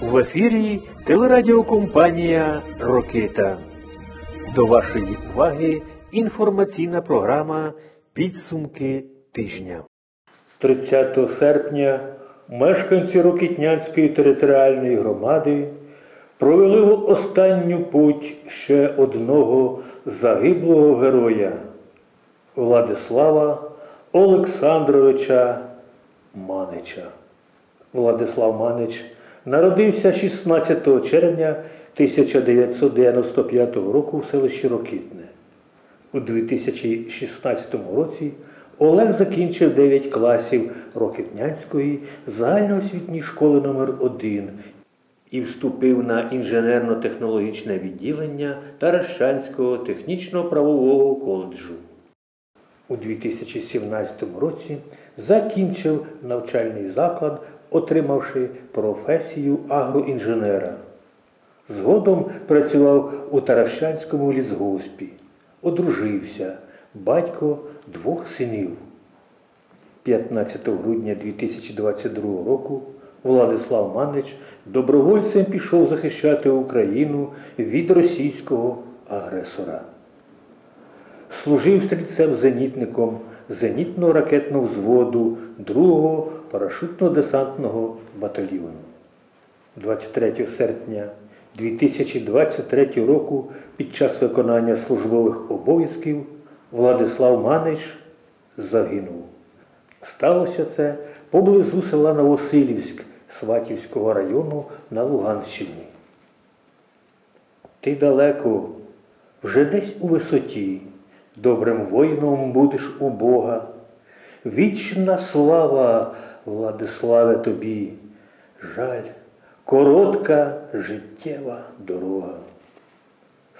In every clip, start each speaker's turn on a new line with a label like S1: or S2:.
S1: В ефірі телерадіокомпанія Рокита. До вашої уваги інформаційна програма Підсумки тижня. 30 серпня мешканці Рокитнянської територіальної громади провели в останню путь ще одного загиблого героя Владислава Олександровича Манича. Владислав Манич народився 16 червня 1995 року в селищі Рокитне. У 2016 році Олег закінчив 9 класів Рокитнянської загальноосвітньої школи номер 1 і вступив на інженерно-технологічне відділення Таращанського технічно-правового коледжу. У 2017 році закінчив навчальний заклад, отримавши професію агроінженера. Згодом працював у Таращанському лісгоспі, одружився, батько двох синів. 15 грудня 2022 року Владислав Манич добровольцем пішов захищати Україну від російського агресора служив стрільцем-зенітником зенітно-ракетного взводу 2-го парашютно-десантного батальйону. 23 серпня 2023 року під час виконання службових обов'язків Владислав Манич загинув. Сталося це поблизу села Новосилівськ Сватівського району на Луганщині. Ти далеко, вже десь у висоті, добрим воїном будеш у Бога. Вічна слава, Владиславе тобі, жаль, коротка життєва дорога.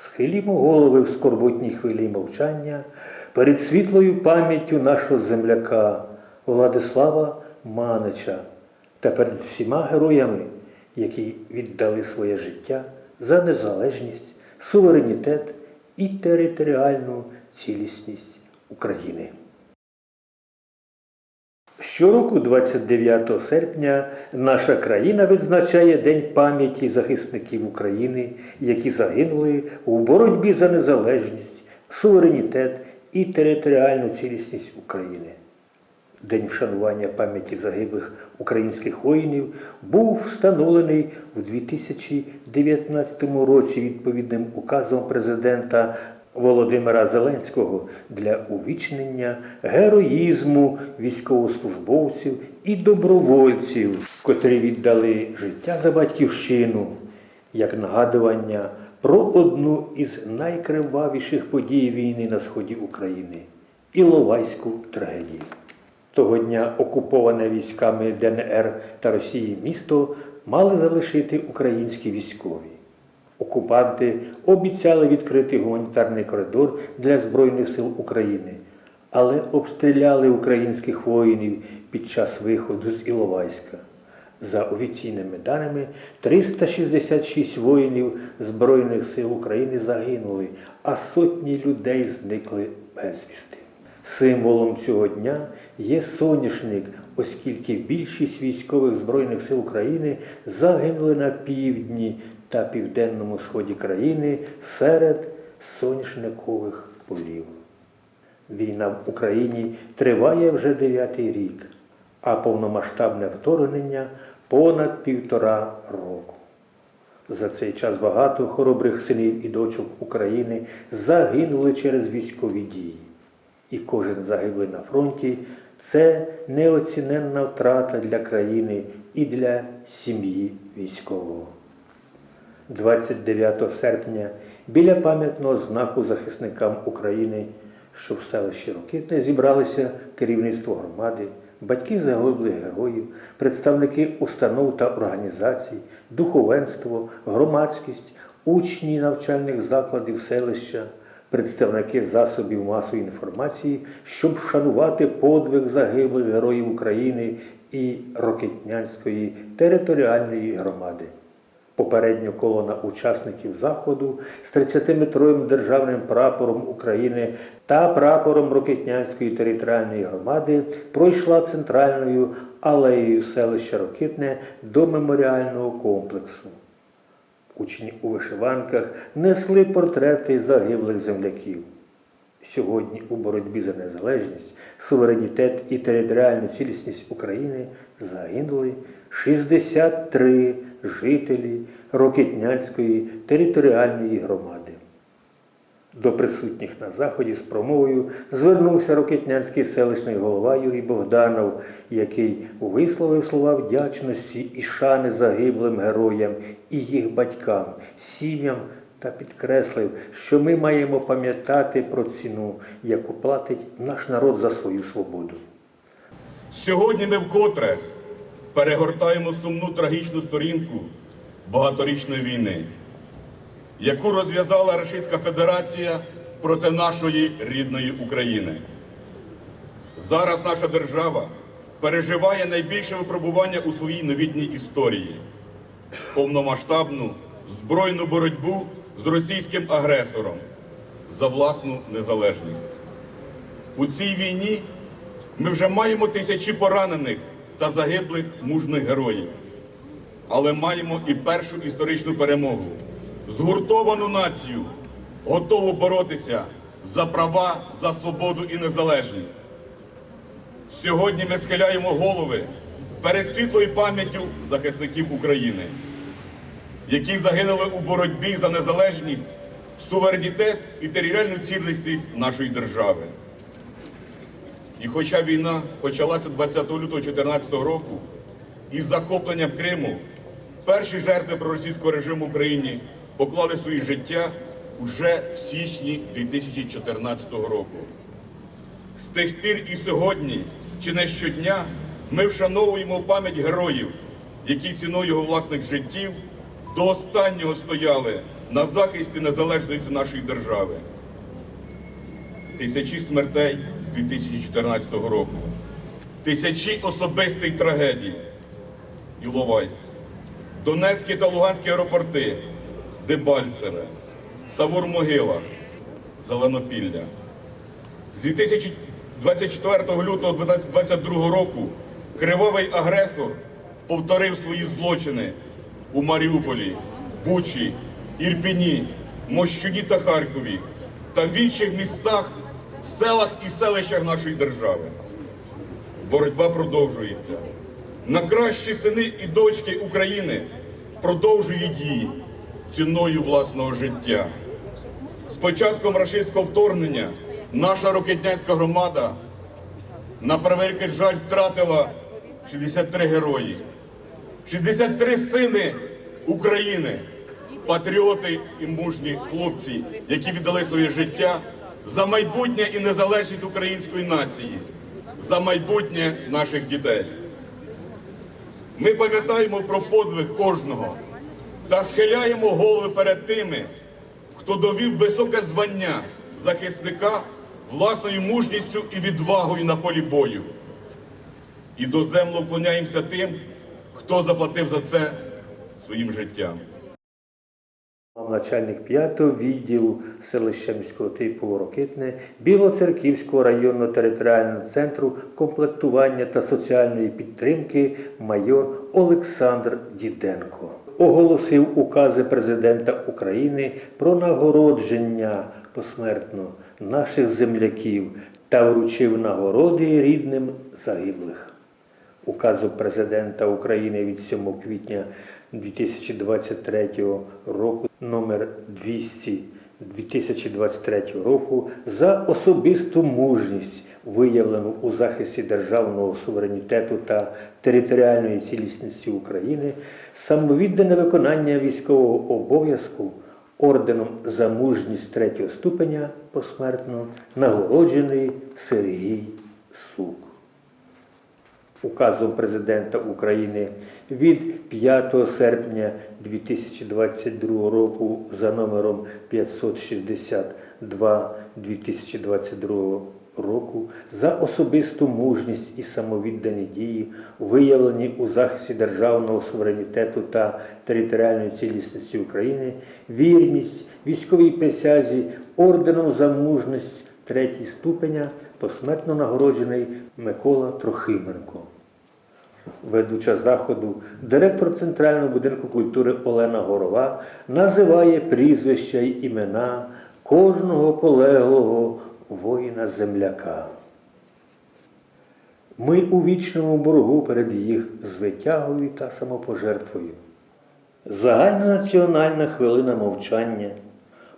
S1: Схилімо голови в скорботній хвилі мовчання перед світлою пам'яттю нашого земляка Владислава Манича та перед всіма героями, які віддали своє життя за незалежність, суверенітет і територіальну цілісність України. Щороку, 29 серпня, наша країна відзначає День пам'яті захисників України, які загинули у боротьбі за незалежність, суверенітет і територіальну цілісність України. День вшанування пам'яті загиблих українських воїнів був встановлений у 2019 році відповідним указом президента Володимира Зеленського для увічнення героїзму військовослужбовців і добровольців, котрі віддали життя за батьківщину, як нагадування про одну із найкривавіших подій війни на сході України Іловайську трагедію. Того дня окуповане військами ДНР та Росії місто мали залишити українські військові. Окупанти обіцяли відкрити гуманітарний коридор для Збройних сил України, але обстріляли українських воїнів під час виходу з Іловайська. За офіційними даними, 366 воїнів Збройних сил України загинули, а сотні людей зникли безвісти. Символом цього дня є соняшник, оскільки більшість військових Збройних сил України загинули на півдні та південному сході країни серед соняшникових полів. Війна в Україні триває вже дев'ятий рік, а повномасштабне вторгнення понад півтора року. За цей час багато хоробрих синів і дочок України загинули через військові дії. І кожен загиблий на фронті це неоціненна втрата для країни і для сім'ї військового. 29 серпня біля пам'ятного знаку захисникам України, що в селищі Рокитне зібралися керівництво громади, батьки загиблих героїв, представники установ та організацій, духовенство, громадськість, учні навчальних закладів селища, представники засобів масової інформації, щоб вшанувати подвиг загиблих героїв України і Рокитнянської територіальної громади Попередньо колона учасників заходу з 30-метровим державним прапором України та прапором Рокитнянської територіальної громади пройшла центральною алеєю селища Рокитне до меморіального комплексу. Учні у вишиванках несли портрети загиблих земляків. Сьогодні у боротьбі за незалежність, суверенітет і територіальну цілісність України загинули 63 жителі Рокитнянської територіальної громади. До присутніх на заході з промовою звернувся Рокитнянський селищний голова Юрій Богданов, який висловив слова вдячності і шани загиблим героям і їх батькам, сім'ям та підкреслив, що ми маємо пам'ятати про ціну, яку платить наш народ за свою свободу.
S2: Сьогодні ми вкотре перегортаємо сумну трагічну сторінку багаторічної війни, яку розв'язала Російська Федерація проти нашої рідної України. Зараз наша держава переживає найбільше випробування у своїй новітній історії повномасштабну збройну боротьбу з російським агресором за власну незалежність. У цій війні ми вже маємо тисячі поранених та загиблих мужних героїв. Але маємо і першу історичну перемогу згуртовану націю, готову боротися за права, за свободу і незалежність. Сьогодні ми схиляємо голови перед світлою пам'яттю захисників України, які загинули у боротьбі за незалежність, суверенітет і територіальну цілісність нашої держави. І хоча війна почалася 20 лютого 2014 року із захопленням Криму, перші жертви проросійського режиму в Україні поклали свої життя уже в січні 2014 року. З тих пір і сьогодні, чи не щодня, ми вшановуємо пам'ять героїв, які ціною його власних життів до останнього стояли на захисті незалежності нашої держави тисячі смертей з 2014 року, тисячі особистих трагедій. Іловайськ, Донецькі та Луганські аеропорти, Дебальцеве, Савур-Могила, Зеленопілля. З 2024 лютого 2022 року кривавий агресор повторив свої злочини у Маріуполі, Бучі, Ірпіні, Мощуні та Харкові та в інших містах, селах і селищах нашої держави. Боротьба продовжується. На кращі сини і дочки України продовжують її ціною власного життя. З початком рашистського вторгнення наша рокетнянська громада на превеликий жаль втратила 63 герої, 63 сини України, патріоти і мужні хлопці, які віддали своє життя за майбутнє і незалежність української нації, за майбутнє наших дітей. Ми пам'ятаємо про подвиг кожного та схиляємо голови перед тими, хто довів високе звання захисника власною мужністю і відвагою на полі бою. І до землю вклоняємося тим, хто заплатив за це своїм життям.
S1: Начальник 5-го відділу селища міського типу Рокитне Білоцерківського районного територіального центру комплектування та соціальної підтримки майор Олександр Діденко оголосив укази президента України про нагородження посмертно наших земляків та вручив нагороди рідним загиблих. Указу президента України від 7 квітня 2023 року номер 200 2023 року за особисту мужність, виявлену у захисті державного суверенітету та територіальної цілісності України, самовіддане виконання військового обов'язку орденом за мужність третього ступеня посмертно нагороджений Сергій Сук. Указом президента України від 5 серпня 2022 року за номером 562 2022 року за особисту мужність і самовіддані дії, виявлені у захисті державного суверенітету та територіальної цілісності України, вірність військовій присязі орденом за мужність третій ступеня посмертно нагороджений Микола Трохименко. Ведуча заходу, директор Центрального будинку культури Олена Горова називає прізвища й імена кожного полеглого воїна-земляка. Ми у вічному боргу перед їх звитягою та самопожертвою. Загальнонаціональна хвилина мовчання,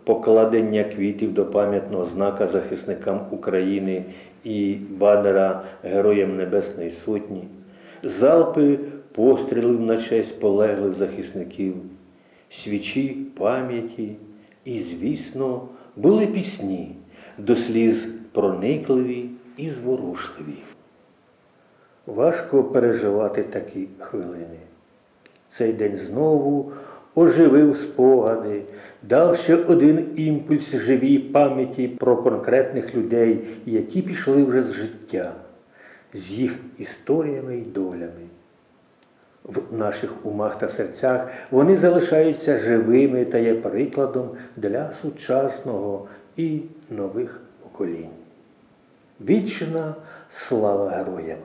S1: покладення квітів до пам'ятного знака захисникам України і банера Героям Небесної Сотні, залпи пострілів на честь полеглих захисників, свічі пам'яті і, звісно, були пісні, до сліз проникливі і зворушливі. Важко переживати такі хвилини. Цей день знову оживив спогади, дав ще один імпульс живій пам'яті про конкретних людей, які пішли вже з життя, з їх історіями і долями. В наших умах та серцях вони залишаються живими та є прикладом для сучасного і нових поколінь. Вічна слава героям!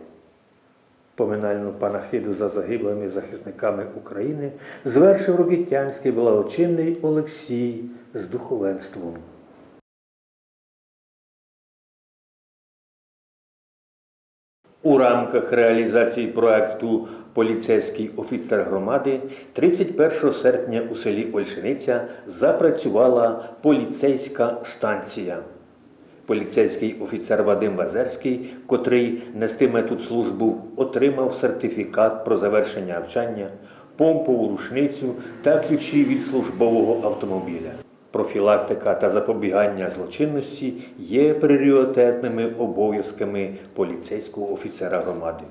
S1: Поминальну панахиду за загиблими захисниками України звершив Рокітянський благочинний Олексій з духовенством. У рамках реалізації проекту Поліцейський офіцер громади 31 серпня у селі Ольшиниця запрацювала поліцейська станція. Поліцейський офіцер Вадим Вазерський, котрий нестиме тут службу, отримав сертифікат про завершення навчання, помпову рушницю та ключі від службового автомобіля. Профілактика та запобігання злочинності є пріоритетними обов'язками поліцейського офіцера громади.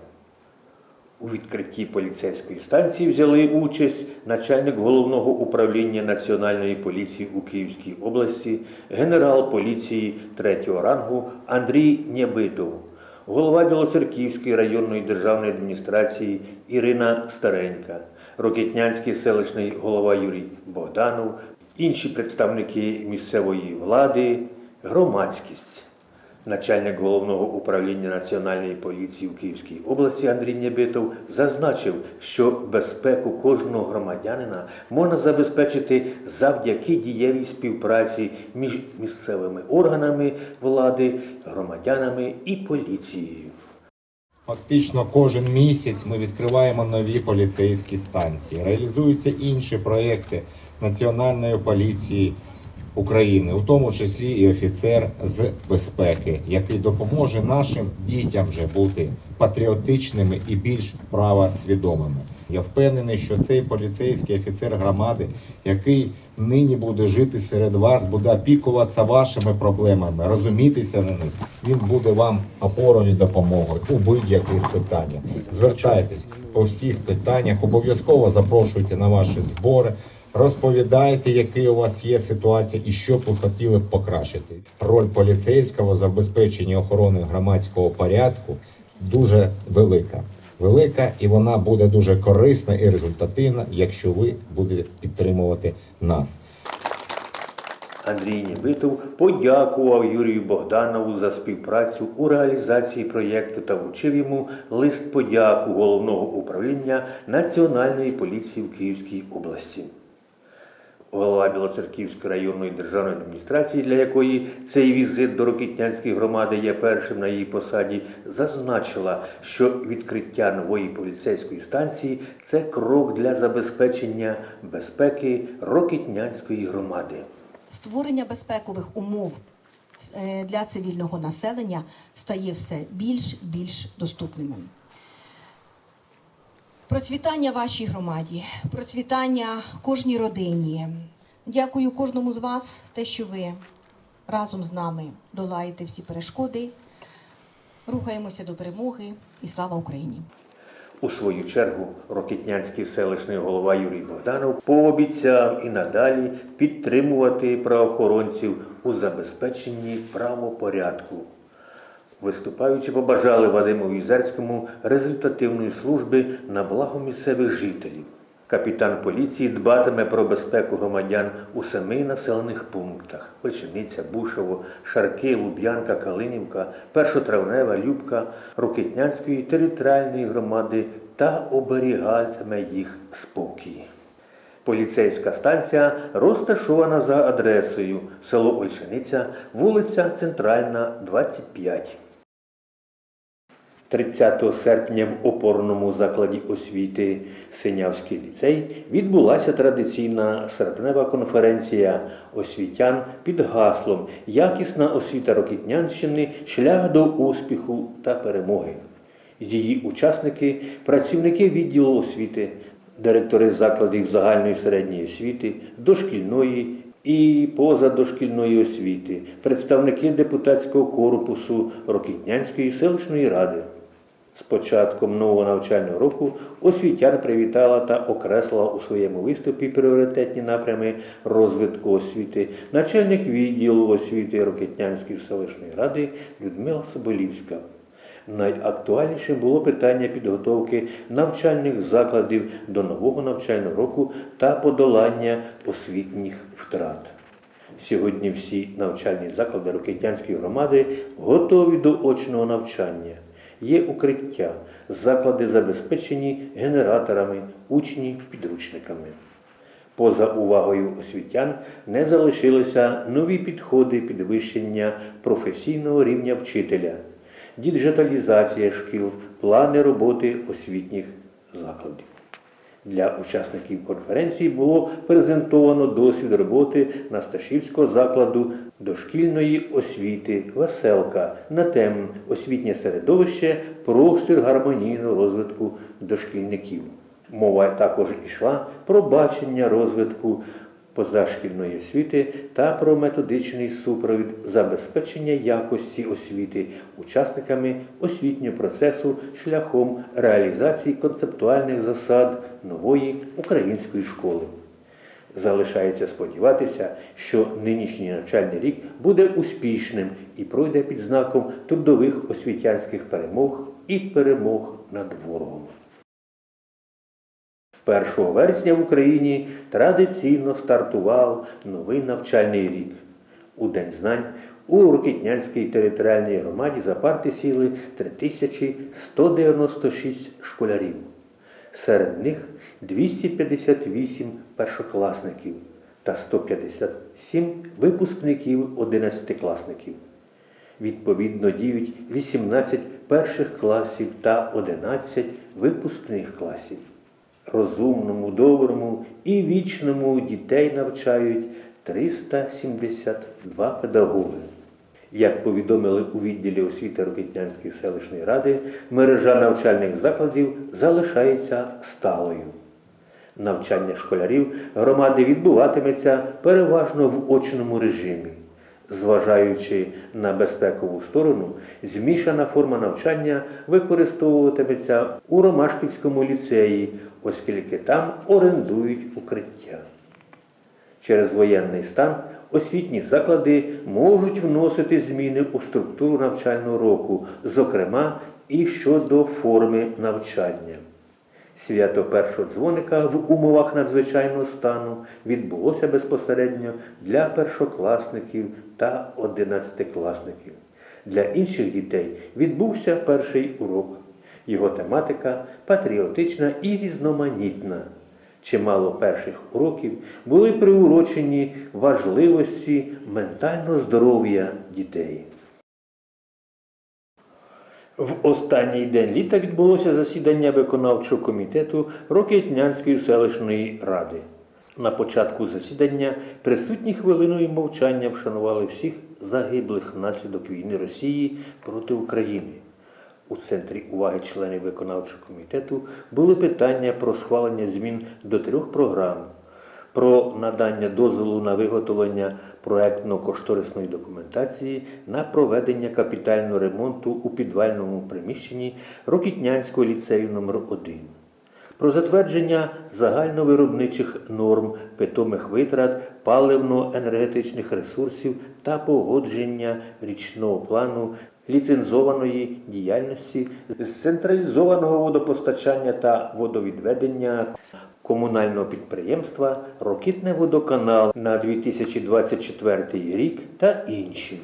S1: У відкритті поліцейської станції взяли участь начальник головного управління Національної поліції у Київській області, генерал поліції третього рангу Андрій Нєбитов, голова Білоцерківської районної державної адміністрації Ірина Старенька, Рокетнянський селищний голова Юрій Богданов, інші представники місцевої влади, громадськість. Начальник головного управління Національної поліції в Київській області Андрій Нєбитов зазначив, що безпеку кожного громадянина можна забезпечити завдяки дієвій співпраці між місцевими органами влади, громадянами і поліцією.
S3: Фактично кожен місяць ми відкриваємо нові поліцейські станції. Реалізуються інші проекти Національної поліції України, у тому числі і офіцер з безпеки, який допоможе нашим дітям вже бути патріотичними і більш правосвідомими. Я впевнений, що цей поліцейський офіцер громади, який нині буде жити серед вас, буде опікуватися вашими проблемами, розумітися на них. Він буде вам опорою і допомогою у будь-яких питаннях. Звертайтесь по всіх питаннях, обов'язково запрошуйте на ваші збори. Розповідайте, які у вас є ситуація і що б ви хотіли б покращити. Роль поліцейського в забезпеченні охорони громадського порядку дуже велика. Велика і вона буде дуже корисна і результативна, якщо ви будете підтримувати нас.
S1: Андрій Нєбитов подякував Юрію Богданову за співпрацю у реалізації проєкту та вручив йому лист подяку головного управління Національної поліції в Київській області. Голова Білоцерківської районної державної адміністрації, для якої цей візит до Рокітнянської громади є першим на її посаді, зазначила, що відкриття нової поліцейської станції це крок для забезпечення безпеки Рокітнянської громади.
S4: Створення безпекових умов е, для цивільного населення стає все більш більш доступним. Процвітання вашій громаді, процвітання кожній родині. Дякую кожному з вас, те, що ви разом з нами долаєте всі перешкоди, рухаємося до перемоги і слава Україні!
S1: У свою чергу Рокітнянський селищний голова Юрій Богданов пообіцяв і надалі підтримувати правоохоронців у забезпеченні правопорядку. Виступаючи, побажали Вадиму Візерському результативної служби на благо місцевих жителів. Капітан поліції дбатиме про безпеку громадян у семи населених пунктах: Печениця, Бушово, Шарки, Луб'янка, Калинівка, Першотравнева, Любка, Рокитнянської територіальної громади та оберігатиме їх спокій. Поліцейська станція розташована за адресою село Ольшаниця, вулиця Центральна, 25. 30 серпня в опорному закладі освіти Синявський ліцей відбулася традиційна серпнева конференція освітян під гаслом Якісна освіта Рокітнянщини шлях до успіху та перемоги. Її учасники, працівники відділу освіти, директори закладів загальної середньої освіти, дошкільної і позадошкільної освіти, представники депутатського корпусу Рокітнянської селищної ради. З початком нового навчального року освітян привітала та окреслила у своєму виступі пріоритетні напрями розвитку освіти начальник відділу освіти Рокетнянської селищної ради Людмила Соболівська. Найактуальнішим було питання підготовки навчальних закладів до нового навчального року та подолання освітніх втрат. Сьогодні всі навчальні заклади Рокетнянської громади готові до очного навчання. Є укриття, заклади забезпечені генераторами, учні підручниками. Поза увагою освітян не залишилися нові підходи підвищення професійного рівня вчителя, діджиталізація шкіл, плани роботи освітніх закладів. Для учасників конференції було презентовано досвід роботи Насташівського закладу дошкільної освіти Веселка на тему освітнє середовище, простір гармонійного розвитку дошкільників. Мова також йшла про бачення розвитку позашкільної освіти та про методичний супровід забезпечення якості освіти учасниками освітнього процесу шляхом реалізації концептуальних засад нової української школи. Залишається сподіватися, що нинішній навчальний рік буде успішним і пройде під знаком трудових освітянських перемог і перемог над ворогом. 1 вересня в Україні традиційно стартував новий навчальний рік. У День знань у Рокітнянській територіальній громаді за парти сіли 3196 школярів. Серед них 258 першокласників та 157 випускників 11-класників. Відповідно діють 18 перших класів та 11 випускних класів. Розумному, доброму і вічному дітей навчають 372 педагоги. Як повідомили у відділі освіти Рокітнянської селищної ради, мережа навчальних закладів залишається сталою. Навчання школярів громади відбуватиметься переважно в очному режимі. Зважаючи на безпекову сторону, змішана форма навчання використовуватиметься у Ромашківському ліцеї, оскільки там орендують укриття. Через воєнний стан освітні заклади можуть вносити зміни у структуру навчального року, зокрема і щодо форми навчання. Свято першого дзвоника в умовах надзвичайного стану відбулося безпосередньо для першокласників та одинадцятикласників. Для інших дітей відбувся перший урок. Його тематика патріотична і різноманітна. Чимало перших уроків були приурочені важливості ментального здоров'я дітей. В останній день літа відбулося засідання виконавчого комітету Рокетнянської селищної ради. На початку засідання присутні хвилиною мовчання вшанували всіх загиблих внаслідок війни Росії проти України. У центрі уваги членів виконавчого комітету були питання про схвалення змін до трьох програм, про надання дозволу на виготовлення проектно-кошторисної документації на проведення капітального ремонту у підвальному приміщенні Рокітнянського ліцею номер 1 про затвердження загальновиробничих норм питомих витрат паливно-енергетичних ресурсів та погодження річного плану ліцензованої діяльності з централізованого водопостачання та водовідведення комунального підприємства Рокітне водоканал на 2024 рік та інші.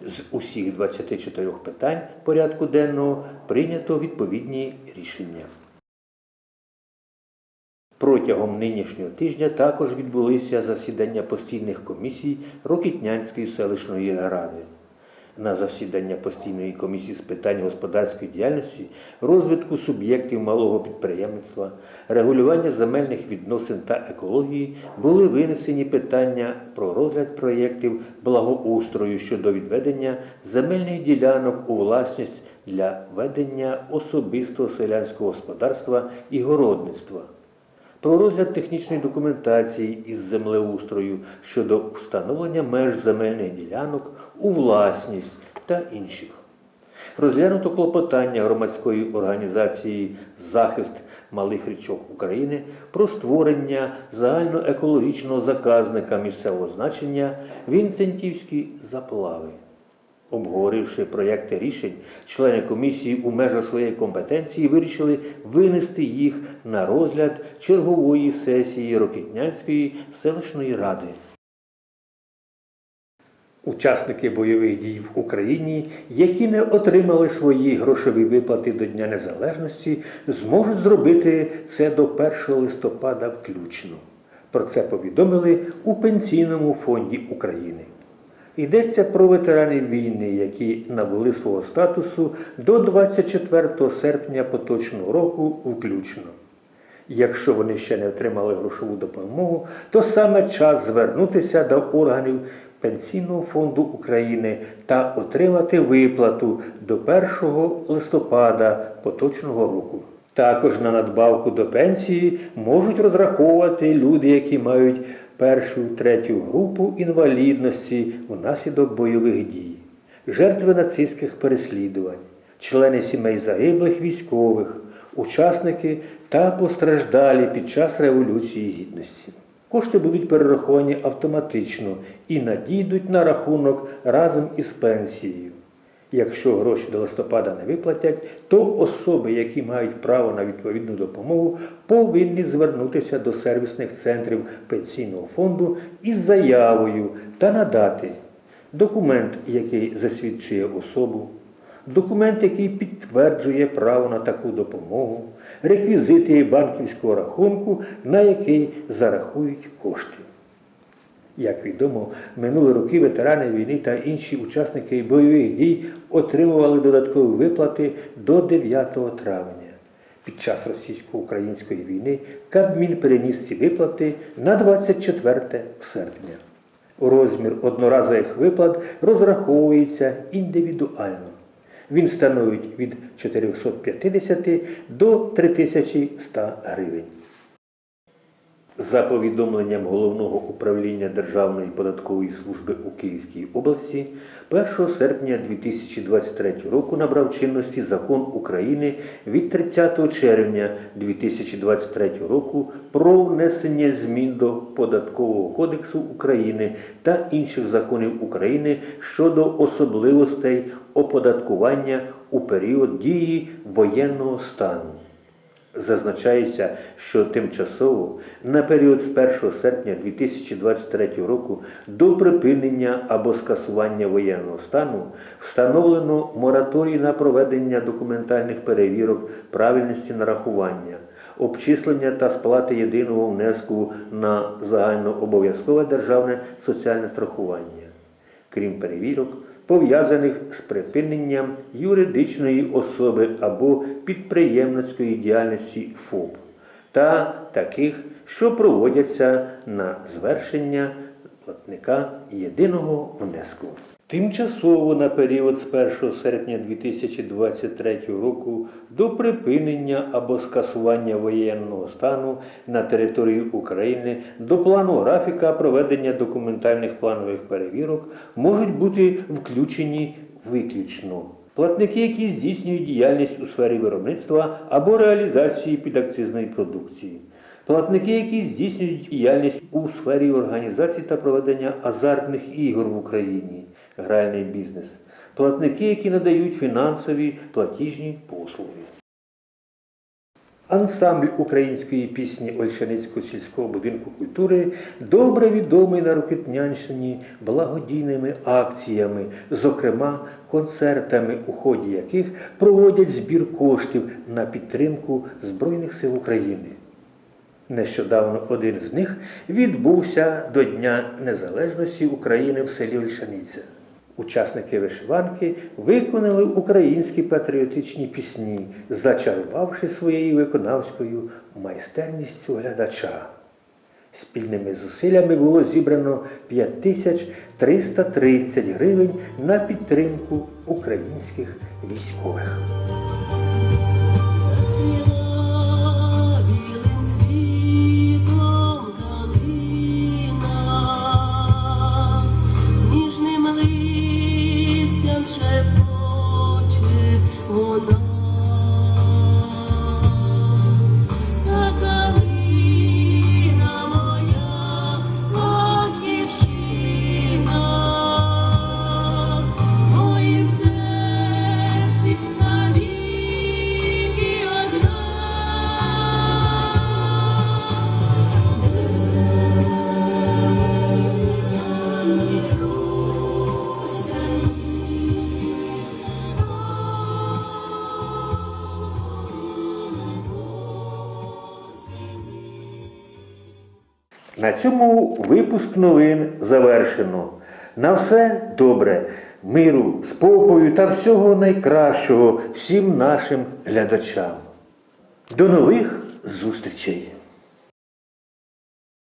S1: З усіх 24 питань порядку денного прийнято відповідні рішення. Протягом нинішнього тижня також відбулися засідання постійних комісій Рокітнянської селищної ради. На засідання постійної комісії з питань господарської діяльності, розвитку суб'єктів малого підприємництва, регулювання земельних відносин та екології були винесені питання про розгляд проєктів благоустрою щодо відведення земельних ділянок у власність для ведення особистого селянського господарства і городництва. Про розгляд технічної документації із землеустрою щодо встановлення меж земельних ділянок у власність та інших. Розглянуто клопотання громадської організації Захист малих річок України про створення загальноекологічного заказника місцевого значення Вінцентівські заплави. Обговоривши проєкти рішень, члени комісії у межах своєї компетенції вирішили винести їх на розгляд чергової сесії Рокітнянської селищної ради. Учасники бойових дій в Україні, які не отримали свої грошові виплати до Дня Незалежності, зможуть зробити це до 1 листопада включно. Про це повідомили у Пенсійному фонді України. Йдеться про ветеранів війни, які набули свого статусу до 24 серпня поточного року включно. Якщо вони ще не отримали грошову допомогу, то саме час звернутися до органів Пенсійного фонду України та отримати виплату до 1 листопада поточного року. Також на надбавку до пенсії можуть розраховувати люди, які мають першу третю групу інвалідності внаслідок бойових дій, жертви нацистських переслідувань, члени сімей загиблих військових, учасники та постраждалі під час Революції Гідності. Кошти будуть перераховані автоматично і надійдуть на рахунок разом із пенсією. Якщо гроші до листопада не виплатять, то особи, які мають право на відповідну допомогу, повинні звернутися до сервісних центрів пенсійного фонду із заявою та надати документ, який засвідчує особу, документ, який підтверджує право на таку допомогу, реквізити банківського рахунку, на який зарахують кошти. Як відомо, минулі роки ветерани війни та інші учасники бойових дій отримували додаткові виплати до 9 травня. Під час російсько-української війни Кабмін переніс ці виплати на 24 серпня. Розмір одноразових виплат розраховується індивідуально. Він становить від 450 до 3100 гривень. За повідомленням Головного управління Державної податкової служби у Київській області, 1 серпня 2023 року набрав чинності закон України від 30 червня 2023 року про внесення змін до Податкового кодексу України та інших законів України щодо особливостей оподаткування у період дії воєнного стану. Зазначається, що тимчасово на період з 1 серпня 2023 року до припинення або скасування воєнного стану встановлено мораторій на проведення документальних перевірок правильності нарахування, обчислення та сплати єдиного внеску на загальнообов'язкове державне соціальне страхування. Крім перевірок, пов'язаних з припиненням юридичної особи або підприємницької діяльності ФОП, та таких, що проводяться на звершення платника єдиного внеску. Тимчасово на період з 1 серпня 2023 року до припинення або скасування воєнного стану на території України до плану графіка проведення документальних планових перевірок можуть бути включені виключно. Платники, які здійснюють діяльність у сфері виробництва або реалізації підакцизної продукції, платники, які здійснюють діяльність у сфері організації та проведення азартних ігор в Україні, гральний бізнес, платники, які надають фінансові платіжні послуги. Ансамбль української пісні Ольшаницького сільського будинку культури добре відомий на Рокитнянщині благодійними акціями, зокрема концертами, у ході яких проводять збір коштів на підтримку Збройних сил України. Нещодавно один з них відбувся до Дня Незалежності України в селі Ольшаниця. Учасники вишиванки виконали українські патріотичні пісні, зачарувавши своєю виконавською майстерністю глядача. Спільними зусиллями було зібрано 5330 гривень на підтримку українських військових. Цьому випуск новин завершено. На все добре, миру, спокою та всього найкращого всім нашим глядачам. До нових зустрічей!